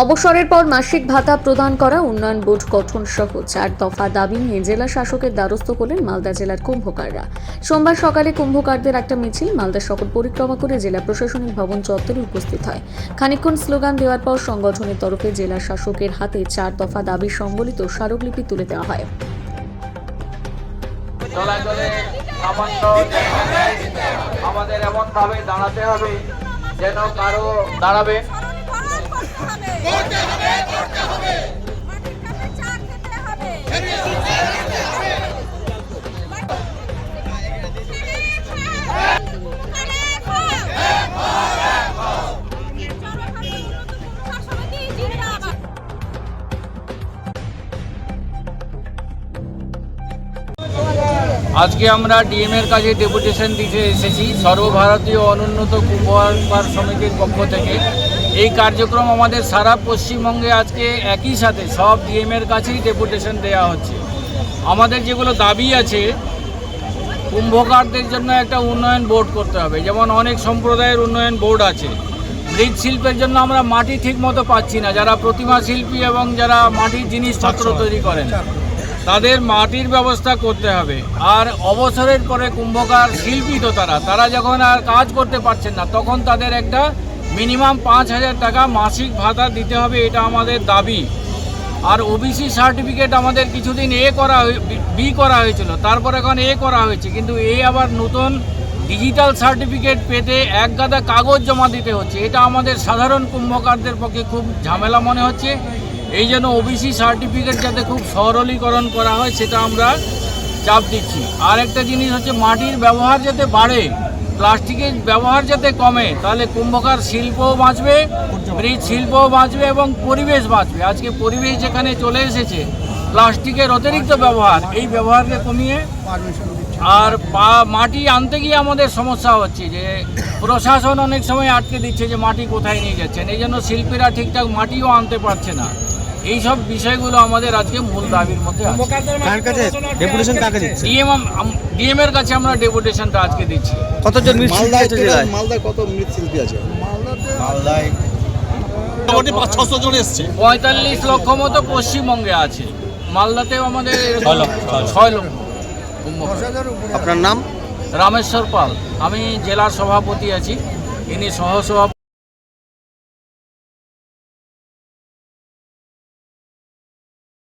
অবসরের পর মাসিক ভাতা প্রদান করা উন্নয়ন বোর্ড গঠন সহ চার দফা দাবি নিয়ে জেলা শাসকের দ্বারস্থ করলেন মালদা জেলার কুম্ভকাররা। সোমবার সকালে কুম্ভকারদের একটা মিছিল মালদা শহর পরিক্রমা করে জেলা প্রশাসনিক ভবন চত্বরে উপস্থিত হয়। খানিকক্ষণ স্লোগান দেওয়ার পর সংগঠনের তরফে জেলা শাসকের হাতে চার দফা দাবি সংবলিত স্মারকলিপি তুলে দেওয়া হয়। আমাদের এমন ভাবে দাঁড়াতে হবে যেন কারও দাঁড়াবে। আজকে আমরা ডিএম এর কাছে ডেপুটেশন দিতে এসেছি সর্বভারতীয় অনুন্নত কুম্ভকার সমিতির পক্ষ থেকে। এই কার্যক্রম আমাদের সারা পশ্চিমবঙ্গে আজকে একই সাথে সব ডিএম এর কাছেই ডেপুটেশন দেওয়া হচ্ছে। আমাদের যেগুলো দাবি আছে কুম্ভকারদের জন্য একটা উন্নয়ন বোর্ড করতে হবে। যেমন অনেক সম্প্রদায়ের উন্নয়ন বোর্ড আছে। মৃৎশিল্পের জন্য আমরা মাটি ঠিক মতো পাচ্ছি না। যারা প্রতিমা শিল্পী এবং যারা মাটির জিনিসপত্র তৈরি করেন তাদের মাটির ব্যবস্থা করতে হবে। আর অবসরের পরে কুম্ভকার শিল্পী তো তারা তারা যখন আর কাজ করতে পারছেন না, তখন তাদের একটা মিনিমাম পাঁচ হাজার টাকা মাসিক ভাতা দিতে হবে, এটা আমাদের দাবি। আর ওবিসি সার্টিফিকেট আমাদের কিছুদিন এ করা বি- বি করা হয়েছিল, তারপর এখন এ করা হয়েছে, কিন্তু এ আবার নতুন ডিজিটাল সার্টিফিকেট পেতে এক গাদা কাগজ জমা দিতে হচ্ছে, এটা আমাদের সাধারণ কুম্ভকারদের পক্ষে খুব ঝামেলা মনে হচ্ছে। এই জন্য ওবিসি সার্টিফিকেট যাতে খুব সরলীকরণ করা হয়, সেটা আমরা চাপ দিচ্ছি। আর একটা জিনিস হচ্ছে, মাটির ব্যবহার যাতে বাড়ে, প্লাস্টিকের ব্যবহার যাতে কমে, তাহলে কুম্ভকার শিল্পও বাঁচবে, মৃৎ শিল্পও বাঁচবে এবং পরিবেশ বাঁচবে। আজকে পরিবেশ যেখানে চলে এসেছে, প্লাস্টিকের অতিরিক্ত ব্যবহার, এই ব্যবহারকে কমিয়ে আর পা- মাটি আনতে গিয়ে আমাদের সমস্যা হচ্ছে যে, প্রশাসন অনেক সময় আটকে দিচ্ছে যে, মাটি কোথায় নিয়ে যাচ্ছেন। এই জন্য শিল্পীরা ঠিকঠাক মাটিও আনতে পারছে না। এই সব বিষয়গুলো আমাদের আজকে মূল দাবির মধ্যে আছে। কার কাছে? ডেপুটেশন কাকে দিচ্ছে? ডিএম এর কাছে আমরা ডেপুটেশনটা আজকে দিচ্ছি। কতজন মালদায় কত মৃৎশিল্পী আছে? মোটামুটি পাঁচ ছশো জন এসছে। পঁয়তাল্লিশ লক্ষ মতো পশ্চিমবঙ্গে আছে। মালদাতেও আমাদের ছয় লক্ষ। আপনার নাম? রামেশ্বর পাল। আমি জেলার সভাপতি আছি। ইনি সহসভাপতি